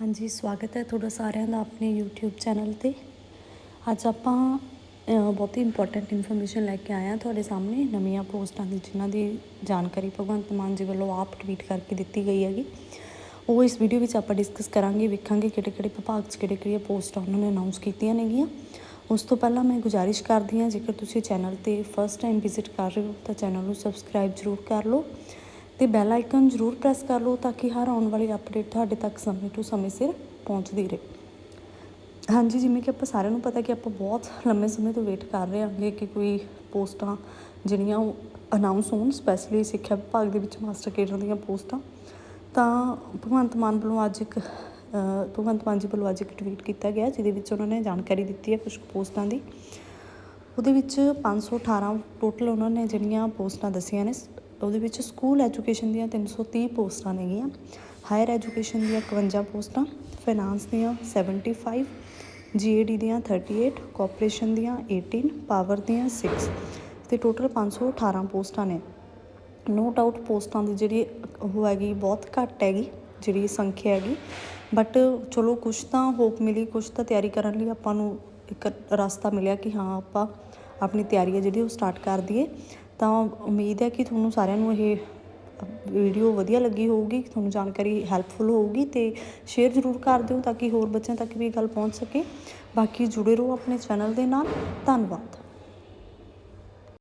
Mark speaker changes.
Speaker 1: ਹਾਂਜੀ ਸਵਾਗਤ ਹੈ ਤੁਹਾਡਾ ਸਾਰਿਆਂ ਦਾ ਆਪਣੇ YouTube ਚੈਨਲ ਤੇ। ਅੱਜ ਆਪਾਂ ਅ, ਬਹੁਤ ਹੀ ਇੰਪੋਰਟੈਂਟ ਇਨਫੋਰਮੇਸ਼ਨ ਲੈ ਕੇ ਆਏ ਹਾਂ ਤੁਹਾਡੇ ਸਾਹਮਣੇ ਨਵੀਆਂ ਪੋਸਟਾਂ ਦੀ ਜਿਨ੍ਹਾਂ ਦੀ ਜਾਣਕਾਰੀ ਭਗਵੰਤ ਮਾਨ ਜੀ ਵੱਲੋਂ ਆਪ ਟਵੀਟ ਕਰਕੇ ਦਿੱਤੀ ਗਈ ਹੈਗੀ। ਉਹ ਇਸ ਵੀਡੀਓ ਵਿੱਚ ਆਪਾਂ ਡਿਸਕਸ ਕਰਾਂਗੇ ਵੇਖਾਂਗੇ ਕਿਹੜੇ ਕਿਹੜੇ ਵਿਭਾਗ 'ਚ ਕਿਹੜੇ ਕਿਹੜੀਆਂ ਪੋਸਟਾਂ ਉਹਨਾਂ ਨੇ ਅਨਾਉਂਸ ਕੀਤੀਆਂ ਨੇਗੀਆਂ। ਉਸ ਤੋਂ ਪਹਿਲਾਂ ਮੈਂ ਗੁਜ਼ਾਰਿਸ਼ ਕਰਦੀ ਹਾਂ ਜੇਕਰ ਤੁਸੀਂ ਚੈਨਲ ਤੇ ਫਸਟ ਟਾਈਮ ਵਿਜ਼ਿਟ ਕਰ ਰਹੇ ਹੋ ਤਾਂ ਚੈਨਲ ਨੂੰ ਸਬਸਕ੍ਰਾਈਬ ਜ਼ਰੂਰ ਕਰ ਲਓ। ਤੇ ਬੈਲ ਆਈਕਨ ਜ਼ਰੂਰ ਪ੍ਰੈਸ ਕਰ ਲਓ ਤਾਂ ਕਿ ਹਰ ਆਉਣ ਵਾਲੀ ਅਪਡੇਟ ਤੁਹਾਡੇ ਤੱਕ ਸਮੇਂ ਤੋਂ ਸਮੇਂ ਸਿਰ ਪਹੁੰਚਦੀ ਰਹੇ। ਹਾਂਜੀ, ਜਿਵੇਂ ਕਿ ਆਪਾਂ ਸਾਰਿਆਂ ਨੂੰ ਪਤਾ ਕਿ ਆਪਾਂ ਬਹੁਤ ਲੰਮੇ ਸਮੇਂ ਤੋਂ ਵੇਟ ਕਰ ਰਹੇ ਹਾਂਗੇ ਕਿ ਕੋਈ ਪੋਸਟਾਂ ਜਿਹੜੀਆਂ ਉਹ ਅਨਾਉਂਸ ਹੋਣ ਸਪੈਸ਼ਲੀ ਸਿੱਖਿਆ ਵਿਭਾਗ ਦੇ ਵਿੱਚ ਮਾਸਟਰ ਕੇਡਰ ਦੀਆਂ ਪੋਸਟਾਂ, ਤਾਂ ਭਗਵੰਤ ਮਾਨ ਵੱਲੋਂ ਅੱਜ ਇੱਕ ਭਗਵੰਤ ਮਾਨ ਜੀ ਵੱਲੋਂ ਅੱਜ ਇੱਕ ਟਵੀਟ ਕੀਤਾ ਗਿਆ ਜਿਹਦੇ ਵਿੱਚ ਉਹਨਾਂ ਨੇ ਜਾਣਕਾਰੀ ਦਿੱਤੀ ਹੈ ਕੁਝ ਪੋਸਟਾਂ ਦੀ। ਉਹਦੇ ਵਿੱਚ 518 ਟੋਟਲ ਉਹਨਾਂ ਨੇ ਜਿਹੜੀਆਂ ਪੋਸਟਾਂ ਦੱਸੀਆਂ ਨੇ ਉਹਦੇ ਵਿੱਚ ਸਕੂਲ ਐਜੂਕੇਸ਼ਨ ਦੀਆਂ 330 ਪੋਸਟਾਂ ਨੇਗੀਆਂ ਹਾਇਰ ਐਜੂਕੇਸ਼ਨ ਦੀਆਂ 51 ਪੋਸਟਾਂ ਫਾਈਨਾਂਸ ਦੀਆਂ 75 ਜੀਏਡੀ ਦੀਆਂ 38 ਕੋਆਪਰੇਸ਼ਨ ਦੀਆਂ 18 ਪਾਵਰ ਦੀਆਂ 6 ਤੇ ਟੋਟਲ 518 ਪੋਸਟਾਂ ਨੇ। ਨੋ ਡਾਊਟ ਪੋਸਟਾਂ ਦੀ ਜਿਹੜੀ ਉਹ ਹੈਗੀ ਬਹੁਤ ਘੱਟ ਹੈਗੀ, ਜਿਹੜੀ ਸੰਖਿਆ ਹੈਗੀ ਬਟ ਚਲੋ ਕੁਝ ਤਾਂ ਹੋਪ ਮਿਲੀ ਕੁਝ ਤਾਂ ਤਿਆਰੀ ਕਰਨ ਲਈ ਆਪਾਂ ਨੂੰ ਇੱਕ ਰਸਤਾ ਮਿਲਿਆ ਕਿ ਹਾਂ ਆਪਾਂ ਆਪਣੀ ਤਿਆਰੀ ਹੈ ਜਿਹੜੀ ਉਹ ਸਟਾਰਟ ਕਰ ਦਈਏ। ਤਾਂ ਉਮੀਦ ਹੈ ਕਿ ਤੁਹਾਨੂੰ ਸਾਰਿਆਂ ਨੂੰ ਇਹ ਵੀਡੀਓ ਵਧੀਆ ਲੱਗੀ ਹੋਊਗੀ ਤੁਹਾਨੂੰ ਜਾਣਕਾਰੀ ਹੈਲਪਫੁਲ ਹੋਊਗੀ ਤੇ ਸ਼ੇਅਰ ਜ਼ਰੂਰ ਕਰ ਦਿਓ ਤਾਂ ਕਿ ਹੋਰ ਬੱਚਿਆਂ ਤੱਕ ਵੀ ਇਹ ਗੱਲ ਪਹੁੰਚ ਸਕੇ। ਬਾਕੀ ਜੁੜੇ ਰਹੋ ਆਪਣੇ ਚੈਨਲ ਦੇ ਨਾਲ। ਧੰਨਵਾਦ।